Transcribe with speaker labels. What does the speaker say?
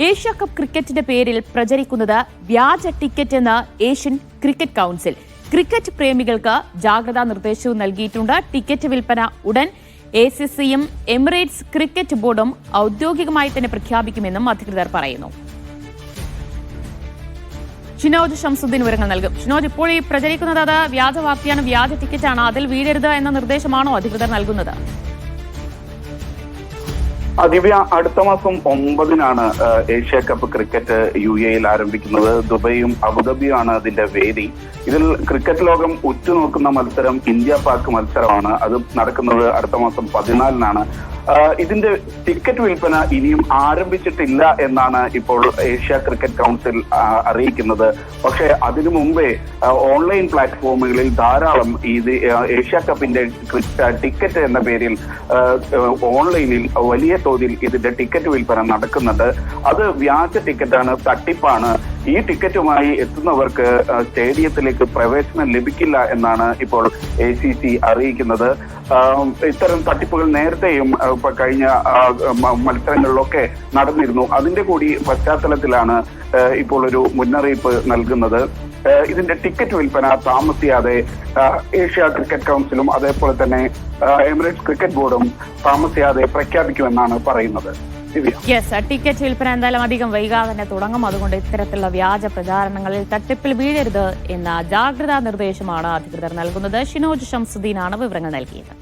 Speaker 1: Asia cup ക്രിക്കറ്റിന്റെ പേരിൽ പ്രചരിക്കുന്നത് വ്യാജ ടിക്കറ്റ് എന്ന് ഏഷ്യൻ ക്രിക്കറ്റ് കൗൺസിൽ. ക്രിക്കറ്റ് പ്രേമികൾക്ക് ജാഗ്രതാ നിർദ്ദേശവും നൽകിയിട്ടുണ്ട്. ടിക്കറ്റ് വിൽപ്പന ഉടൻ എ സി സിയും എമിറേറ്റ്സ് ക്രിക്കറ്റ് ബോർഡും ഔദ്യോഗികമായി തന്നെ പ്രഖ്യാപിക്കുമെന്നും അധികൃതർ പറയുന്നു. ഷിനോജ് ഷംസുദ്ദീൻ വിവരങ്ങൾ നൽകും. ഷിനോജ് ഇപ്പോൾ ഈ പ്രചരിക്കുന്നത് അത് വ്യാജ വാർത്തയാണ് വ്യാജ ടിക്കറ്റാണ് അതിൽ വീഴരുത് എന്ന നിർദ്ദേശമാണോ അധികൃതർ നൽകുന്നത്?
Speaker 2: ദിവ്യ അടുത്ത മാസം ഒമ്പതിനാണ് ഏഷ്യ കപ്പ് ക്രിക്കറ്റ് യു എയിൽ ആരംഭിക്കുന്നത്. ദുബൈയും അബുദാബിയുമാണ് അതിന്റെ വേദി. ഇതിൽ ക്രിക്കറ്റ് ലോകം ഉറ്റുനോക്കുന്ന മത്സരം ഇന്ത്യ പാക് മത്സരമാണ്. അത് നടക്കുന്നത് അടുത്ത മാസം പതിനാലിനാണ്. ഇതിന്റെ ടിക്കറ്റ് വിൽപ്പന ഇനിയും ആരംഭിച്ചിട്ടില്ല എന്നാണ് ഇപ്പോൾ ഏഷ്യ ക്രിക്കറ്റ് കൗൺസിൽ അറിയിക്കുന്നത്. പക്ഷെ അതിനു മുമ്പേ ഓൺലൈൻ പ്ലാറ്റ്ഫോമുകളിൽ ധാരാളം ഇത് ഏഷ്യ കപ്പിന്റെ ടിക്കറ്റ് എന്ന പേരിൽ ഓൺലൈനിൽ വലിയ തോതിൽ ഇതിന്റെ ടിക്കറ്റ് വിൽപ്പന നടക്കുന്നുണ്ട്. അത് വ്യാജ ടിക്കറ്റാണ് തട്ടിപ്പാണ്. ഈ ടിക്കറ്റുമായി എത്തുന്നവർക്ക് സ്റ്റേഡിയത്തിലേക്ക് പ്രവേശനം ലഭിക്കില്ല എന്നാണ് ഇപ്പോൾ എ സി സി അറിയിക്കുന്നത്. ഇത്തരം തട്ടിപ്പുകൾ നേരത്തെയും കഴിഞ്ഞ മത്സരങ്ങളിലൊക്കെ നടന്നിരുന്നു. അതിന്റെ കൂടി പശ്ചാത്തലത്തിലാണ് ഇപ്പോൾ ഒരു മുന്നറിയിപ്പ് നൽകുന്നത്. ഇതിന്റെ ടിക്കറ്റ് വിൽപ്പന താമസിയാതെ ഏഷ്യ ക്രിക്കറ്റ് കൗൺസിലും അതേപോലെ തന്നെ എമിറേറ്റ്സ് ക്രിക്കറ്റ് ബോർഡും താമസിയാതെ പ്രഖ്യാപിക്കുമെന്നാണ് പറയുന്നത്.
Speaker 1: യെസ് ടിക്കറ്റ് വിൽപ്പന എന്തായാലും അധികം വൈകാതെ തന്നെ തുടങ്ങും. അതുകൊണ്ട് ഇത്തരത്തിലുള്ള വ്യാജ പ്രചാരണങ്ങളിൽ തട്ടിപ്പിൽ വീഴരുത് എന്ന ജാഗ്രതാ നിർദ്ദേശമാണ് അധികൃതർ നൽകുന്നത്. ഷിനോജ് ഷംസുദ്ദീനാണ് വിവരങ്ങൾ നൽകിയത്.